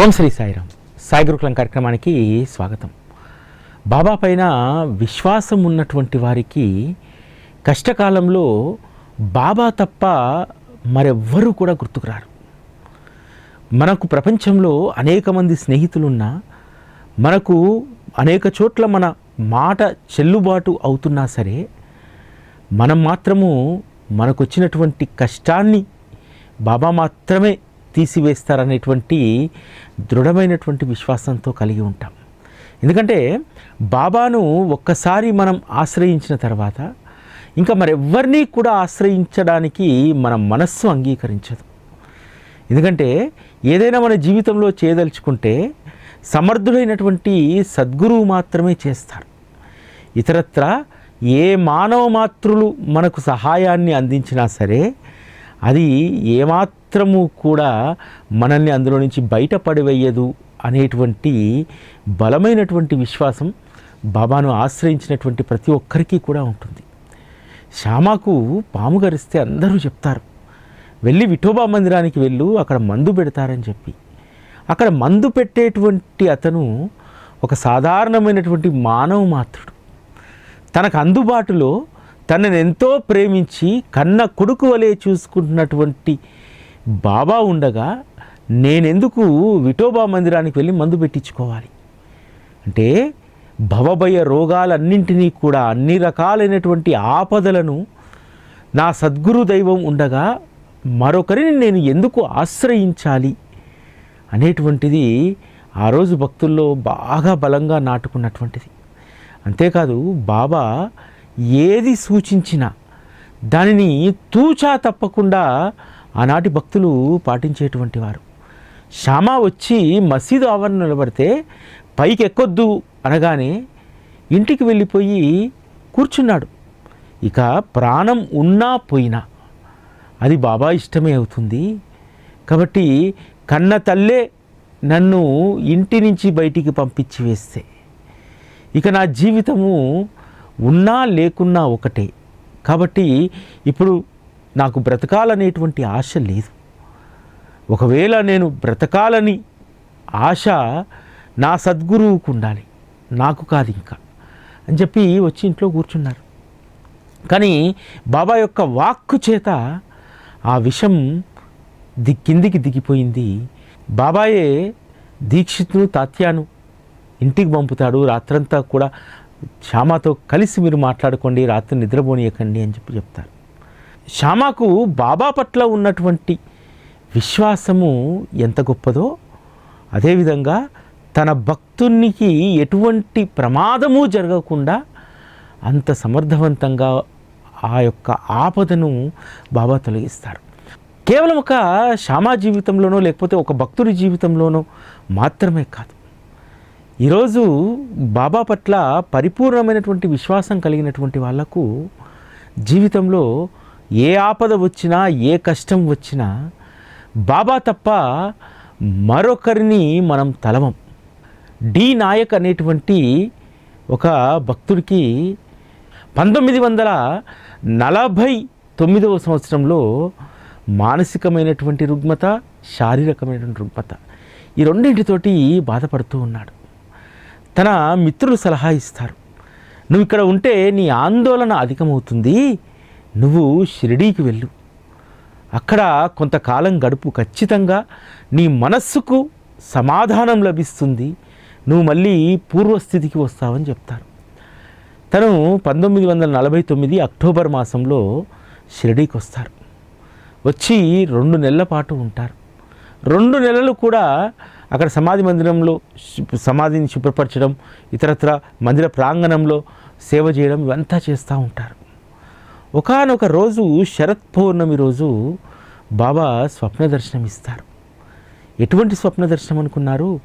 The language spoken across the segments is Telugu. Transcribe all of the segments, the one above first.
ఓం శ్రీ సాయిరామ్. సాయి గురుకులం కార్యక్రమానికి స్వాగతం. బాబా పైన విశ్వాసం ఉన్నటువంటి వారికి కష్టకాలంలో బాబా తప్ప మరెవ్వరూ కూడా గుర్తుకురారు మనకు ప్రపంచంలో అనేక మంది స్నేహితులున్నా మనకు అనేక చోట్ల మన మాట చెల్లుబాటు అవుతున్నా సరే మనం మాత్రము మనకొచ్చినటువంటి కష్టాన్ని బాబా మాత్రమే తీసివేస్తారనేటువంటి దృఢమైనటువంటి విశ్వాసంతో కలిగి ఉంటాం. ఎందుకంటే బాబాను ఒక్కసారి మనం ఆశ్రయించిన తర్వాత ఇంకా మరెవ్వరినీ కూడా ఆశ్రయించడానికి మన మనస్సు అంగీకరించదు. ఎందుకంటే ఏదైనా మన జీవితంలో చేయదలుచుకుంటే సమర్థుడైనటువంటి సద్గురువు మాత్రమే చేస్తారు. ఇతరత్ర ఏ మానవ మాతృలు మనకు సహాయాన్ని అందించినా సరే అది ఏమాత్రము కూడా మనల్ని అందులో నుంచి బయటపడివేయదు అనేటువంటి బలమైనటువంటి విశ్వాసం బాబాను ఆశ్రయించినటువంటి ప్రతి ఒక్కరికి కూడా ఉంటుంది. శ్యామకు పాము గరిస్తే అందరూ చెప్తారు వెళ్ళి విఠోబా మందిరానికి వెళ్ళు అక్కడ మందు పెడతారని చెప్పి. అక్కడ మందు పెట్టేటువంటి అతను ఒక సాధారణమైనటువంటి మానవ మాత్రుడు. తనకు అందుబాటులో తనని ఎంతో ప్రేమించి కన్న కొడుకు వలె చూసుకుంటున్నటువంటి బాబా ఉండగా నేనెందుకు విఠోబా మందిరానికి వెళ్ళి మందు పెట్టించుకోవాలి? అంటే భవభయ రోగాలన్నింటినీ కూడా అన్ని రకాలైనటువంటి ఆపదలను నా సద్గురు దైవం ఉండగా మరొకరిని నేను ఎందుకు ఆశ్రయించాలి అనేటువంటిది ఆ రోజు భక్తుల్లో బాగా బలంగా నాటుకున్నటువంటిది. అంతేకాదు బాబా ఏది సూచించినా దానిని తూచా తప్పకుండా ఆనాటి భక్తులు పాటించేటువంటి వారు. శ్యామ వచ్చి మసీదు ఆవరణ నిలబడితే పైకి ఎక్కొద్దు అనగానే ఇంటికి వెళ్ళిపోయి కూర్చున్నాడు. ఇక ప్రాణం ఉన్నా పోయినా అది బాబా ఇష్టమే అవుతుంది. కాబట్టి కన్న తల్లే నన్ను ఇంటి నుంచి బయటికి పంపించి వేస్తే. ఇక నా జీవితము ఉన్నా లేకున్నా ఒకటే. కాబట్టి ఇప్పుడు నాకు బ్రతకాలనేటువంటి ఆశ లేదు. ఒకవేళ నేను బ్రతకాలని ఆశ నా సద్గురువుకు ఉండాలి. నాకు కాదు ఇంకా. అని చెప్పి వచ్చి ఇంట్లో కూర్చున్నారు. కానీ బాబా యొక్క వాక్కు చేత ఆ విషం ది కిందికి దిగిపోయింది. బాబాయే దీక్షిత్ను తాత్యాను ఇంటికి పంపుతాడు. రాత్రంతా కూడా శ్యామతో కలిసి మీరు మాట్లాడుకోండి రాత్రి నిద్రపోనీయకండి అని చెప్పి చెప్తారు. శ్యామకు బాబా పట్ల ఉన్నటువంటి విశ్వాసము ఎంత గొప్పదో అదేవిధంగా తన భక్తునికి ఎటువంటి ప్రమాదము జరగకుండా అంత సమర్థవంతంగా ఆ యొక్క ఆపదను బాబా తొలగిస్తారు. కేవలం ఒక శ్యామా జీవితంలోనో లేకపోతే ఒక భక్తుడి జీవితంలోనో మాత్రమే కాదు. ఈరోజు బాబా పట్ల పరిపూర్ణమైనటువంటి విశ్వాసం కలిగినటువంటి వాళ్ళకు జీవితంలో ఏ ఆపద వచ్చినా ఏ కష్టం వచ్చినా బాబా తప్ప మరొకరిని మనం తలవం. డి నాయక్ అనేటువంటి ఒక భక్తుడికి పంతొమ్మిది వందల నలభై తొమ్మిదవ సంవత్సరంలో మానసికమైనటువంటి రుగ్మత శారీరకమైనటువంటి రుగ్మత ఈ రెండింటితోటి బాధపడుతూ ఉన్నాడు. తన మిత్రులు సలహా ఇస్తారు. నువ్వు ఇక్కడ ఉంటే నీ ఆందోళన అధికమవుతుంది. నువ్వు షిరిడీకి వెళ్ళు. అక్కడ కొంతకాలం గడుపు ఖచ్చితంగా నీ మనస్సుకు సమాధానం లభిస్తుంది. నువ్వు మళ్ళీ పూర్వస్థితికి వస్తావని చెప్తారు. తను పంతొమ్మిది వందల నలభై తొమ్మిది అక్టోబర్ మాసంలో షిరిడీకి వస్తారు. వచ్చి రెండు నెలల పాటు ఉంటారు. రెండు నెలలు కూడా అక్కడ సమాధి మందిరంలో సమాధిని శుభ్రపరచడం ఇతరత్ర మందిర ప్రాంగణంలో సేవ చేయడం ఇవంతా చేస్తూ ఉంటారు. ఒకానొక రోజు శరత్ పౌర్ణమి రోజు బాబా స్వప్న దర్శనం ఇస్తారు. ఎటువంటి స్వప్న దర్శనం అనుకున్నారు?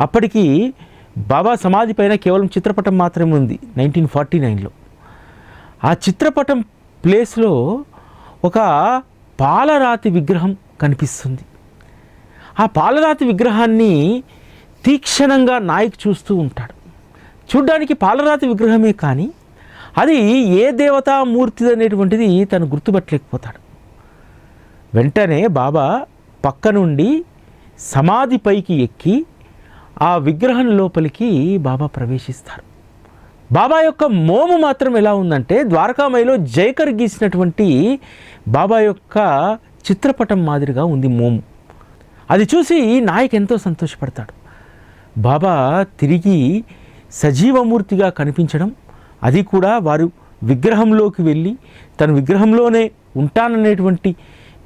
అప్పటికి బాబా సమాధి పైన కేవలం చిత్రపటం మాత్రమే ఉంది నైన్టీన్ ఫార్టీ నైన్లో. ఆ చిత్రపటం ప్లేస్లో ఒక పాలరాతి విగ్రహం కనిపిస్తుంది. ఆ పాలరాతి విగ్రహాన్ని తీక్షణంగా నాయక్ చూస్తూ ఉంటాడు. చూడ్డానికి పాలరాతి విగ్రహమే కానీ అది ఏ దేవతామూర్తిది అనేటువంటిది తను గుర్తుపట్టలేకపోతాడు. వెంటనే బాబా పక్క నుండి సమాధి పైకి ఎక్కి ఆ విగ్రహం లోపలికి బాబా ప్రవేశిస్తారు. బాబా యొక్క మోము మాత్రం ఎలా ఉందంటే ద్వారకామయిలో జైకర్ గీసినటువంటి బాబా యొక్క చిత్రపటం మాదిరిగా ఉంది మోము. అది చూసి నాయక్ ఎంతో సంతోషపడతాడు. బాబా తిరిగి సజీవమూర్తిగా కనిపించడం అది కూడా వారు విగ్రహంలోకి వెళ్ళి తన విగ్రహంలోనే ఉంటాననేటువంటి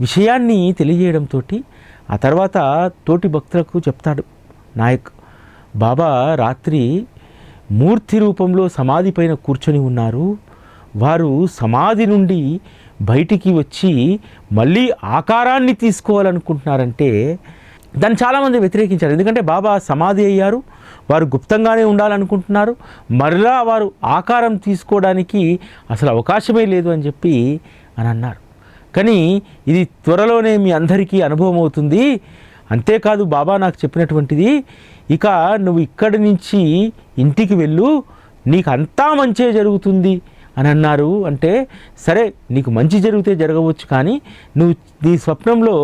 విషయాన్ని తెలియజేయడంతో ఆ తర్వాత తోటి భక్తులకు చెప్తాడు నాయక్. బాబా రాత్రి మూర్తి రూపంలో సమాధి పైన కూర్చొని ఉన్నారు. వారు సమాధి నుండి బయటికి వచ్చి మళ్ళీ ఆకారాన్ని తీసుకోవాలనుకుంటున్నారంటే దాన్ని చాలామంది వ్యతిరేకించారు. ఎందుకంటే బాబా సమాధి అయ్యారు వారు గుప్తంగానే ఉండాలనుకుంటున్నారు మరలా వారు ఆకారం తీసుకోవడానికి అసలు అవకాశమే లేదు అని చెప్పి అని అన్నారు. కానీ ఇది త్వరలోనే మీ అందరికీ అనుభవం అవుతుంది. అంతేకాదు బాబా నాకు చెప్పినటువంటిది ఇక నువ్వు ఇక్కడి నుంచి ఇంటికి వెళ్ళు నీకు అంతా మంచే జరుగుతుంది. అని అన్నారు అంటే సరే నీకు మంచి జరిగితే జరగవచ్చు కానీ నువ్వు నీ స్వప్నంలో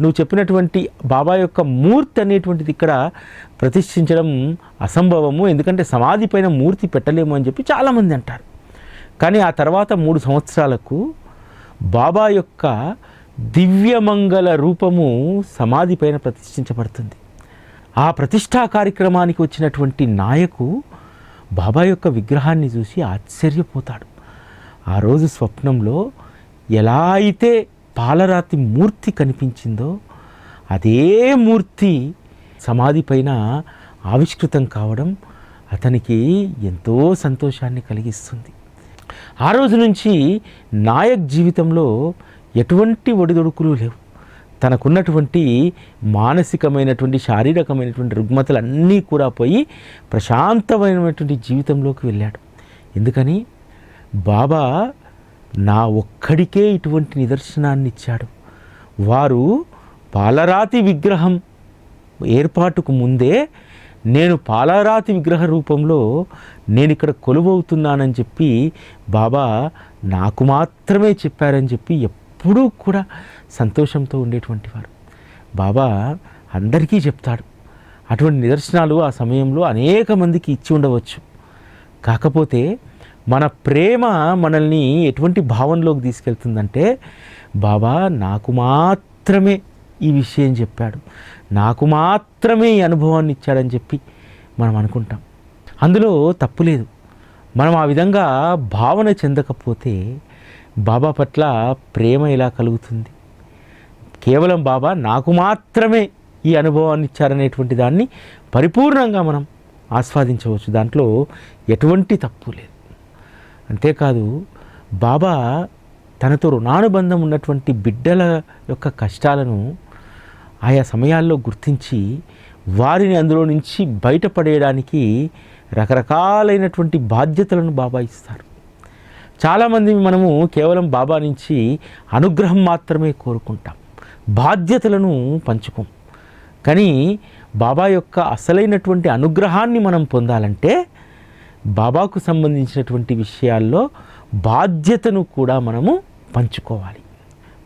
నువ్వు చెప్పినటువంటి బాబా యొక్క మూర్తి అనేటువంటిది ఇక్కడ ప్రతిష్ఠించడం అసంభవము. ఎందుకంటే సమాధి పైన మూర్తి పెట్టలేము అని చెప్పి చాలామంది అంటారు. కానీ ఆ తర్వాత మూడు సంవత్సరాలకు బాబా యొక్క దివ్యమంగళ రూపము సమాధి పైన ప్రతిష్ఠించబడుతుంది. ఆ ప్రతిష్టా కార్యక్రమానికి వచ్చినటువంటి నాయకు బాబా యొక్క విగ్రహాన్ని చూసి ఆశ్చర్యపోతాడు. ఆ రోజు స్వప్నంలో ఎలా అయితే పాలరాతి మూర్తి కనిపించిందో అదే మూర్తి సమాధి పైన ఆవిష్కృతం కావడం అతనికి ఎంతో సంతోషాన్ని కలిగిస్తుంది. ఆ రోజు నుంచి నాయక్ జీవితంలో ఎటువంటి ఒడిదొడుకులు లేవు. తనకున్నటువంటి మానసికమైనటువంటి శారీరకమైనటువంటి రుగ్మతలన్నీ కూడా పోయి ప్రశాంతమైనటువంటి జీవితంలోకి వెళ్ళాడు. ఎందుకని? బాబా నా ఒక్కడికే ఇటువంటి నిదర్శనాన్ని ఇచ్చాడు వారు పాలరాతి విగ్రహం ఏర్పాటుకు ముందే నేను పాలరాతి విగ్రహ రూపంలో నేను ఇక్కడ కొలువవుతున్నానని చెప్పి బాబా నాకు మాత్రమే చెప్పారని చెప్పి ఎప్పుడూ కూడా సంతోషంతో ఉండేటువంటి వారు. బాబా అందరికీ చెప్తాడు. అటువంటి నిదర్శనాలు ఆ సమయంలో అనేక మందికి ఇచ్చి ఉండవచ్చు. కాకపోతే మన ప్రేమ మనల్ని ఎటువంటి భావనలోకి తీసుకెళ్తుందంటే బాబా నాకు మాత్రమే ఈ విషయం చెప్పాడు. నాకు మాత్రమే ఈ అనుభవాన్ని ఇచ్చాడని చెప్పి మనం అనుకుంటాం. అందులో తప్పు లేదు. మనం ఆ విధంగా భావన చెందకపోతే బాబా పట్ల ప్రేమ ఇలా కలుగుతుంది? కేవలం బాబా నాకు మాత్రమే ఈ అనుభవాన్ని ఇచ్చారనేటువంటి దాన్ని పరిపూర్ణంగా మనం ఆస్వాదించవచ్చు. దాంట్లో ఎటువంటి తప్పు లేదు. అంతేకాదు బాబా తనతో రుణానుబంధం ఉన్నటువంటి బిడ్డల యొక్క కష్టాలను ఆయా సమయాల్లో గుర్తించి వారిని అందులో నుంచి బయటపడేయడానికి రకరకాలైనటువంటి బాధ్యతలను బాబా ఇస్తారు. చాలామంది మనము కేవలం బాబా నుంచి అనుగ్రహం మాత్రమే కోరుకుంటాం. బాధ్యతలను పంచుకోం. కానీ బాబా యొక్క అసలైనటువంటి అనుగ్రహాన్ని మనం పొందాలంటే బాబాకు సంబంధించినటువంటి విషయాల్లో బాధ్యతను కూడా మనము పంచుకోవాలి.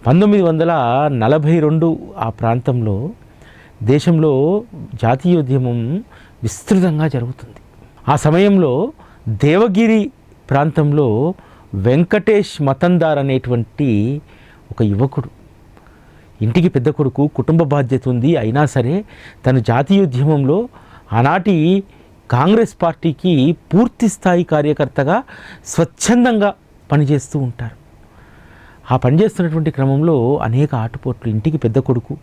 పంతొమ్మిది వందల నలభై రెండు ఆ ప్రాంతంలో దేశంలో జాతీయోద్యమం విస్తృతంగా జరుగుతుంది. ఆ సమయంలో దేవగిరి ప్రాంతంలో వెంకటేష్ మతందార్ అనేటువంటి ఒక యువకుడు ఇంటికి పెద్ద కొడుకు కుటుంబ బాధ్యత ఉంది అయినా సరే తన జాతీయోద్యమంలో ఆనాటి కాంగ్రెస్ పార్టీకి పూర్తి స్థాయి కార్యకర్తగా స్వచ్ఛందంగా పనిచేస్తూ ఉంటారు. ఆ పనిచేస్తున్నటువంటి క్రమంలో అనేక ఆటుపోట్లు ఇంటికి పెద్ద కొడుకు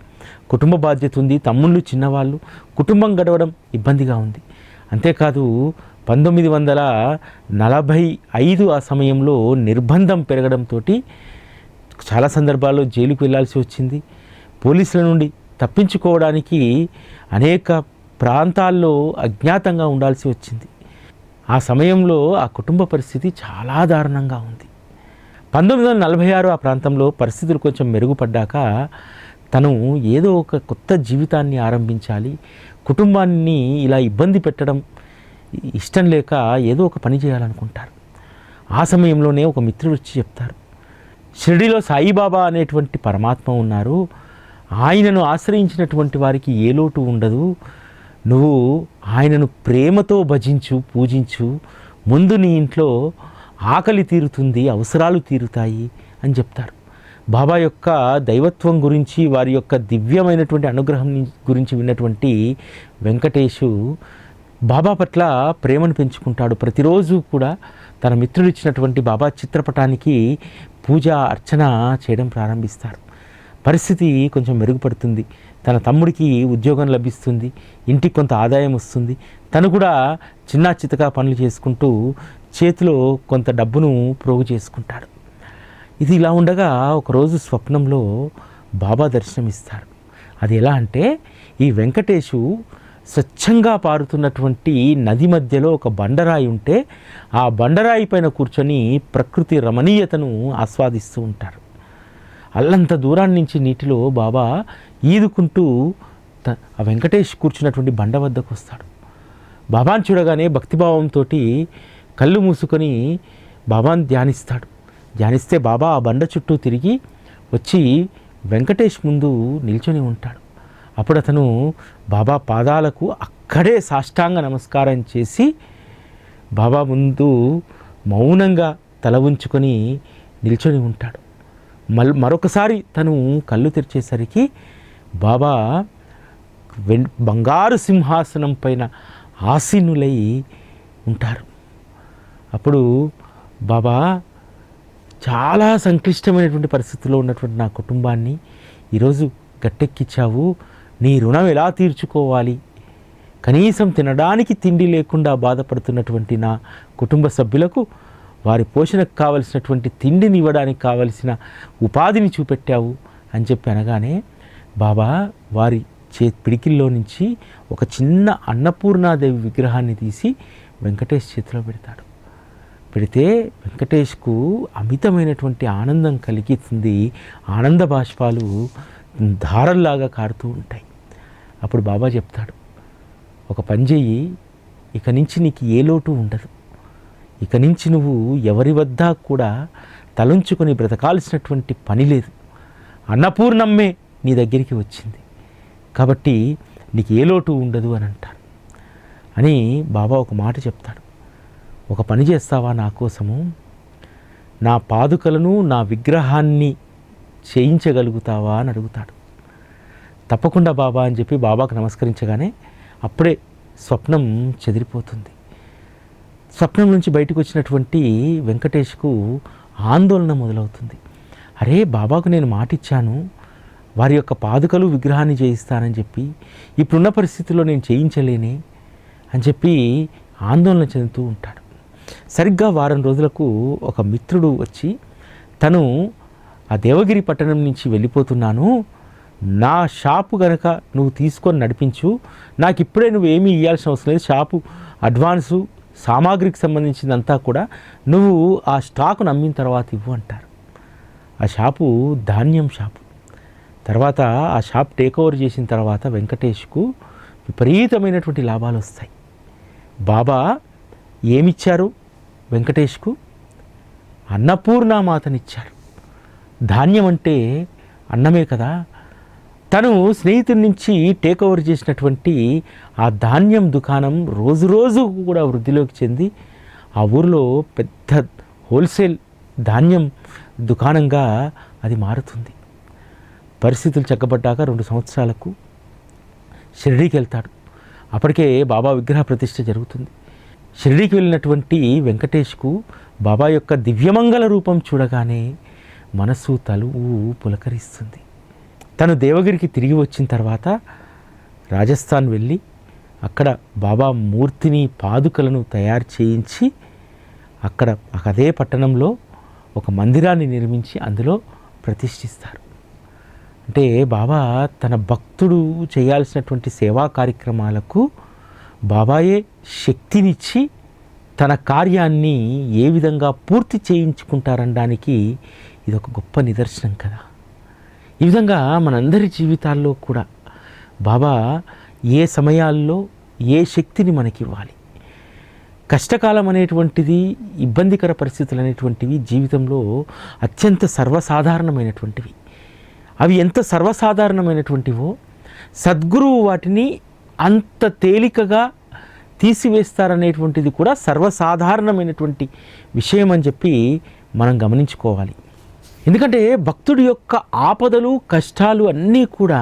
కుటుంబ బాధ్యత ఉంది తమ్ముళ్ళు చిన్నవాళ్ళు కుటుంబం గడవడం ఇబ్బందిగా ఉంది. అంతేకాదు పంతొమ్మిది వందల నలభై ఐదు ఆ సమయంలో నిర్బంధం పెరగడంతో చాలా సందర్భాల్లో జైలుకు వెళ్ళాల్సి వచ్చింది. పోలీసుల నుండి తప్పించుకోవడానికి అనేక ప్రాంతాల్లో అజ్ఞాతంగా ఉండాల్సి వచ్చింది. ఆ సమయంలో ఆ కుటుంబ పరిస్థితి చాలా దారుణంగా ఉంది. పంతొమ్మిది వందల నలభై ఆరు ఆ ప్రాంతంలో పరిస్థితులు కొంచెం మెరుగుపడ్డాక తను ఏదో ఒక కొత్త జీవితాన్ని ఆరంభించాలి కుటుంబాన్ని ఇలా ఇబ్బంది పెట్టడం ఇష్టం లేక ఏదో ఒక పని చేయాలనుకుంటారు. ఆ సమయంలోనే ఒక మిత్రుడు వచ్చి చెప్తారు షిరిడిలో సాయిబాబా అనేటువంటి పరమాత్మ ఉన్నారు. ఆయనను ఆశ్రయించినటువంటి వారికి ఏ లోటు ఉండదు. నువ్వు ఆయనను ప్రేమతో భజించు పూజించు. ముందు నీ ఇంట్లో ఆకలి తీరుతుంది అవసరాలు తీరుతాయి అని చెప్తారు. బాబా యొక్క దైవత్వం గురించి వారి యొక్క దివ్యమైనటువంటి అనుగ్రహం గురించి విన్నటువంటి వెంకటేషు బాబా పట్ల ప్రేమను పెంచుకుంటాడు. ప్రతిరోజు కూడా తన మిత్రుడు ఇచ్చినటువంటి బాబా చిత్రపటానికి పూజ అర్చన చేయడం ప్రారంభిస్తారు. పరిస్థితి కొంచెం మెరుగుపడుతుంది. తన తమ్ముడికి ఉద్యోగం లభిస్తుంది ఇంటికి కొంత ఆదాయం వస్తుంది. తను కూడా చిన్న చితకా పనులు చేసుకుంటూ చేతిలో కొంత డబ్బును ప్రోగు చేసుకుంటాడు. ఇది ఇలా ఉండగా ఒకరోజు స్వప్నంలో బాబా దర్శనమిస్తాడు అది ఎలా అంటే ఈ వెంకటేశు స్వచ్ఛంగా పారుతున్నటువంటి నది మధ్యలో ఒక బండరాయి ఉంటే ఆ బండరాయి పైన కూర్చొని ప్రకృతి రమణీయతను ఆస్వాదిస్తూ ఉంటారు. అల్లంత దూరాన్ని నుంచి నీటిలో బాబా ఈదుకుంటూ ఆ వెంకటేష్ కూర్చున్నటువంటి బండ వద్దకు వస్తాడు. బాబాని చూడగానే భక్తిభావంతో కళ్ళు మూసుకొని బాబాని ధ్యానిస్తాడు. ధ్యానిస్తే బాబా ఆ బండ చుట్టూ తిరిగి వచ్చి వెంకటేష్ ముందు నిల్చొని ఉంటాడు. అప్పుడు అతను బాబా పాదాలకు అక్కడే సాష్టాంగ నమస్కారం చేసి బాబా ముందు మౌనంగా తల ఉంచుకొని నిల్చొని ఉంటాడు. మల్ మరొకసారి తను కళ్ళు తెరిచేసరికి బాబా వెన్ బంగారు సింహాసనం పైన ఆసీనులై ఉంటారు. అప్పుడు బాబా చాలా సంక్లిష్టమైనటువంటి పరిస్థితుల్లో ఉన్నటువంటి నా కుటుంబాన్ని ఈరోజు గట్టెక్కిచ్చావు. నీ రుణం ఎలా తీర్చుకోవాలి? కనీసం తినడానికి తిండి లేకుండా బాధపడుతున్నటువంటి నా కుటుంబ సభ్యులకు వారి పోషణకు కావలసినటువంటి తిండిని ఇవ్వడానికి కావలసిన ఉపాధిని చూపెట్టావు అని చెప్పి అనగానే బాబా వారి చే పిడికిల్లో నుంచి ఒక చిన్న అన్నపూర్ణాదేవి విగ్రహాన్ని తీసి వెంకటేష్ చేతిలో పెడతాడు. పెడితే వెంకటేష్కు అమితమైనటువంటి ఆనందం కలిగిస్తుంది. ఆనంద బాష్పాలు ధారల్లాగా కారుతూ ఉంటాయి. అప్పుడు బాబా చెప్తాడు ఒక పని చెయ్యి ఇక నుంచి నీకు ఏ లోటు ఉండదు. ఇక నుంచి నువ్వు ఎవరి వద్ద కూడా తలంచుకొని బ్రతకాల్సినటువంటి పని లేదు. అన్నపూర్ణమ్మే నీ దగ్గరికి వచ్చింది. కాబట్టి నీకు ఏ లోటు ఉండదు అని అంటాడు. అని బాబా ఒక మాట చెప్తాడు. ఒక పని చేస్తావా నా కోసము? నా పాదుకలను నా విగ్రహాన్ని చేయించగలుగుతావా అని అడుగుతాడు. తప్పకుండా బాబా అని చెప్పి బాబాకు నమస్కరించగానే అప్పుడే స్వప్నం చెదిరిపోతుంది. స్వప్నం నుంచి బయటకు వచ్చినటువంటి వెంకటేష్కు ఆందోళన మొదలవుతుంది. అరే బాబాకు నేను మాటిచ్చాను. వారి యొక్క పాదుకలు విగ్రహాన్ని చేయిస్తానని చెప్పి ఇప్పుడున్న పరిస్థితుల్లో నేను చేయించలేనే అని చెప్పి ఆందోళన చెందుతూ ఉంటాడు. సరిగ్గా వారం రోజులకు ఒక మిత్రుడు వచ్చి తను ఆ దేవగిరి పట్టణం నుంచి వెళ్ళిపోతున్నాను. నా షాపు గనక నువ్వు తీసుకొని నడిపించు. నాకు ఇప్పుడే నువ్వు ఏమీ ఇవ్వాల్సిన అవసరం లేదు. షాపు అడ్వాన్సు సామాగ్రికి సంబంధించిందంతా కూడా నువ్వు ఆ స్టాకును అమ్మిన తర్వాత ఇవ్వు అంటారు. ఆ షాపు ధాన్యం షాపు. తర్వాత ఆ షాప్ టేక్ ఓవర్ చేసిన తర్వాత వెంకటేష్కు విపరీతమైనటువంటి లాభాలు వస్తాయి. బాబా ఏమిచ్చారు వెంకటేష్కు? అన్నపూర్ణామాతనిచ్చారు ధాన్యం అంటే అన్నమే కదా. తను స్నేహితుడి నుంచి టేక్ ఓవర్ చేసినటువంటి ఆ ధాన్యం దుకాణం రోజు రోజు కూడా వృద్ధిలోకి చెంది ఆ ఊరిలో పెద్ద హోల్సేల్ ధాన్యం దుకాణంగా అది మారుతుంది. పరిస్థితులు చక్కబడ్డాక రెండు సంవత్సరాలకు షిరిడీకి వెళ్తాడు. అప్పటికే బాబా విగ్రహ ప్రతిష్ఠ జరుగుతుంది. షిరిడీకి వెళ్ళినటువంటి వెంకటేష్కు బాబా యొక్క దివ్యమంగళ రూపం చూడగానే మనసు తలువు పులకరిస్తుంది. తను దేవగిరికి తిరిగి వచ్చిన తర్వాత రాజస్థాన్ వెళ్ళి అక్కడ బాబా మూర్తిని పాదుకలను తయారు చేయించి అక్కడ అదే పట్టణంలో ఒక మందిరాన్ని నిర్మించి అందులో ప్రతిష్ఠిస్తారు. అంటే బాబా తన భక్తుడు చేయాల్సినటువంటి సేవా కార్యక్రమాలకు బాబాయే శక్తినిచ్చి తన కార్యాన్ని ఏ విధంగా పూర్తి చేయించుకుంటారనడానికి ఇది ఒక గొప్ప నిదర్శనం కదా. ఈ విధంగా మనందరి జీవితాల్లో కూడా బాబా ఏ సమయాల్లో ఏ శక్తిని మనకి ఇవ్వాలి కష్టకాలం అనేటువంటిది ఇబ్బందికర పరిస్థితులు అనేటువంటివి జీవితంలో అత్యంత సర్వసాధారణమైనటువంటివి. అవి ఎంత సర్వసాధారణమైనటువంటివో సద్గురువు వాటిని అంత తేలికగా తీసివేస్తారనేటువంటిది కూడా సర్వసాధారణమైనటువంటి విషయం అని చెప్పి మనం గమనించుకోవాలి. ఎందుకంటే భక్తుడి యొక్క ఆపదలు కష్టాలు అన్నీ కూడా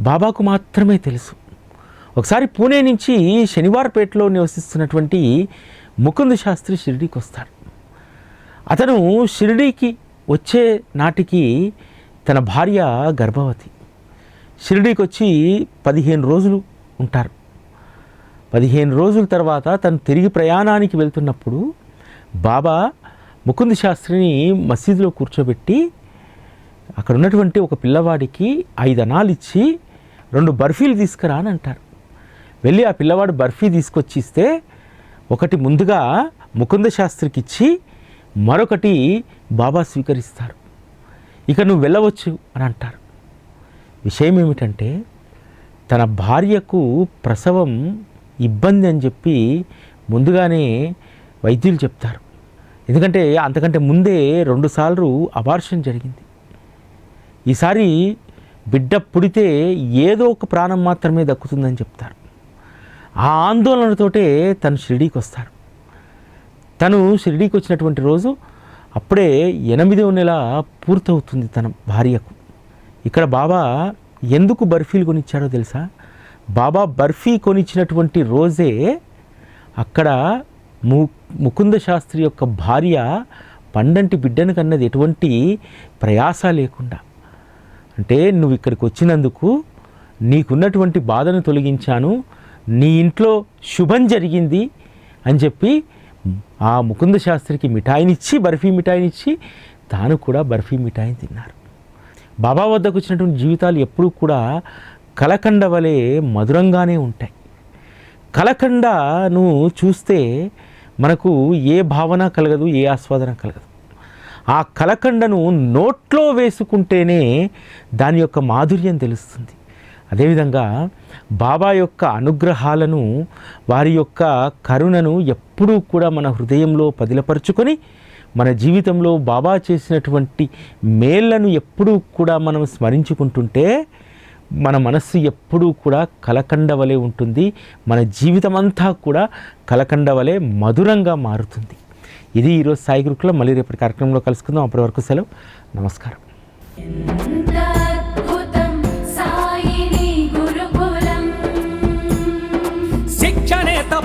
బాబాకు మాత్రమే తెలుసు. ఒకసారి పూణే నుంచి శనివారపేటలో నివసిస్తున్నటువంటి ముకుంద శాస్త్రి షిరిడీకి వస్తాడు అతను షిరిడీకి వచ్చే నాటికి తన భార్య గర్భవతి. షిరిడీకి వచ్చి పదిహేను రోజులు ఉంటారు. పదిహేను రోజుల తర్వాత తను తిరిగి ప్రయాణానికి వెళ్తున్నప్పుడు బాబా ముకుంద్ శాస్త్రిని మసీదులో కూర్చోబెట్టి అక్కడ ఉన్నటువంటి ఒక పిల్లవాడికి ఐదు అనాలు ఇచ్చి రెండు బర్ఫీలు తీసుకురా అని అంటారు. వెళ్ళి ఆ పిల్లవాడు బర్ఫీ తీసుకొచ్చి ఇస్తే ఒకటి ముందుగా ముకుంద శాస్త్రికి ఇచ్చి మరొకటి బాబా స్వీకరిస్తారు. ఇక నువ్వు వెళ్ళవచ్చు అని అంటారు. విషయం ఏమిటంటే తన భార్యకు ప్రసవం ఇబ్బంది అని చెప్పి ముందుగానే వైద్యులు చెప్తారు. ఎందుకంటే అంతకంటే ముందే రెండుసార్లు అబార్షన్ జరిగింది. ఈసారి బిడ్డ పుడితే ఏదో ఒక ప్రాణం మాత్రమే దక్కుతుందని చెప్తారు. ఆ ఆందోళనతోటే తను షిరిడీకి వస్తారు తను షిరిడీకి వచ్చినటువంటి రోజు అప్పుడే ఎనిమిదవ నెల పూర్తవుతుంది తన భార్యకు. ఇక్కడ బాబా ఎందుకు బర్ఫీలు కొనిచ్చాడో తెలుసా? బాబా బర్ఫీ కొనిచ్చినటువంటి రోజే అక్కడ ము ముకుంద శాస్త్రి యొక్క భార్య పండంటి బిడ్డను కన్నది ఎటువంటి ప్రయాస లేకుండా. అంటే నువ్వు ఇక్కడికి వచ్చినందుకు నీకున్నటువంటి బాధను తొలగించాను నీ ఇంట్లో శుభం జరిగింది అని చెప్పి ఆ ముకుంద శాస్త్రికి మిఠాయినిచ్చి బర్ఫీ మిఠాయినిచ్చి తాను కూడా బర్ఫీ మిఠాయిని తిన్నారు. బాబా వద్దకు వచ్చినటువంటి జీవితాలు ఎప్పుడూ కూడా కలకండ వలె మధురంగానే ఉంటాయి. కలకండను చూస్తే మనకు ఏ భావన కలగదు ఏ ఆస్వాదన కలగదు. ఆ కలకండను నోట్లో వేసుకుంటేనే దాని యొక్క మాధుర్యం తెలుస్తుంది. అదేవిధంగా బాబా యొక్క అనుగ్రహాలను వారి యొక్క కరుణను ఎప్పుడూ కూడా మన హృదయంలో పదిలపరుచుకొని మన జీవితంలో బాబా చేసినటువంటి మేళ్ళను ఎప్పుడూ కూడా మనం స్మరించుకుంటుంటే మన మనస్సు ఎప్పుడూ కూడా కలకండ వలె ఉంటుంది. మన జీవితం అంతా కూడా కలకండ వలె మధురంగా మారుతుంది. ఇది ఈరోజు సాయి గురుకుల. మళ్ళీ రేపటి కార్యక్రమంలో కలుసుకుందాం. అప్పటి వరకు సెలవు. నమస్కారం.